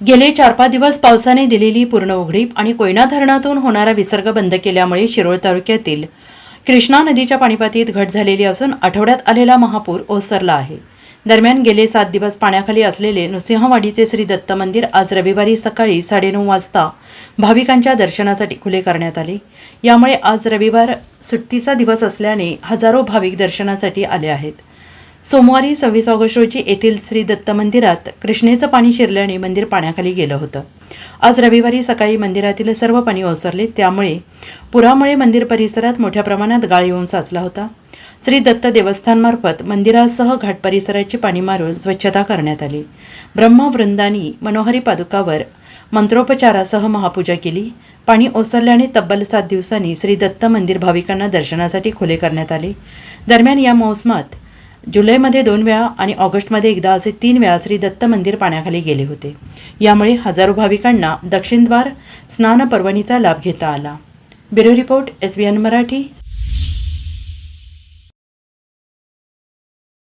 गेले चार पाच दिवस पावसाने दिलेली पूर्ण उघडीप आणि कोयना धरणातून होणारा विसर्ग बंद केल्यामुळे शिरोळ तालुक्यातील कृष्णा नदीच्या पाणीपातीत घट झालेली असून आठवड्यात आलेला महापूर ओसरला आहे. दरम्यान गेले सात दिवस पाण्याखाली असलेले नृसिंहवाडीचे श्री दत्त मंदिर आज रविवारी सकाळी साडेनऊ वाजता भाविकांच्या दर्शनासाठी खुले करण्यात आले. यामुळे आज रविवार सुट्टीचा दिवस असल्याने हजारो भाविक दर्शनासाठी आले आहेत. सोमवारी सव्वीस ऑगस्ट रोजी येथील श्री दत्त मंदिरात कृष्णेचं पाणी शिरल्याने मंदिर पाण्याखाली गेलं होतं. आज रविवारी सकाळी मंदिरातील सर्व पाणी ओसरले त्यामुळे पुरामुळे मंदिर परिसरात मोठ्या प्रमाणात गाळ येऊन साचला होता. श्री दत्त देवस्थानमार्फत मंदिरासह घाट परिसराची पाणी मारून स्वच्छता करण्यात आली. ब्रह्मवृंदानी मनोहरी पादुकावर मंत्रोपचारासह महापूजा केली. पाणी ओसरल्याने तब्बल सात दिवसांनी श्री दत्त मंदिर भाविकांना दर्शनासाठी खुले करण्यात आले. दरम्यान या मोसमात जुलैमध्ये दोन वेळा आणि ऑगस्टमध्ये एकदा असे तीन वेळा श्री दत्त मंदिर पाण्याखाली गेले होते. यामुळे हजारो भाविकांना दक्षिणद्वार स्नान पर्वणीचा लाभ घेता आला. Bureau report S B N Marathi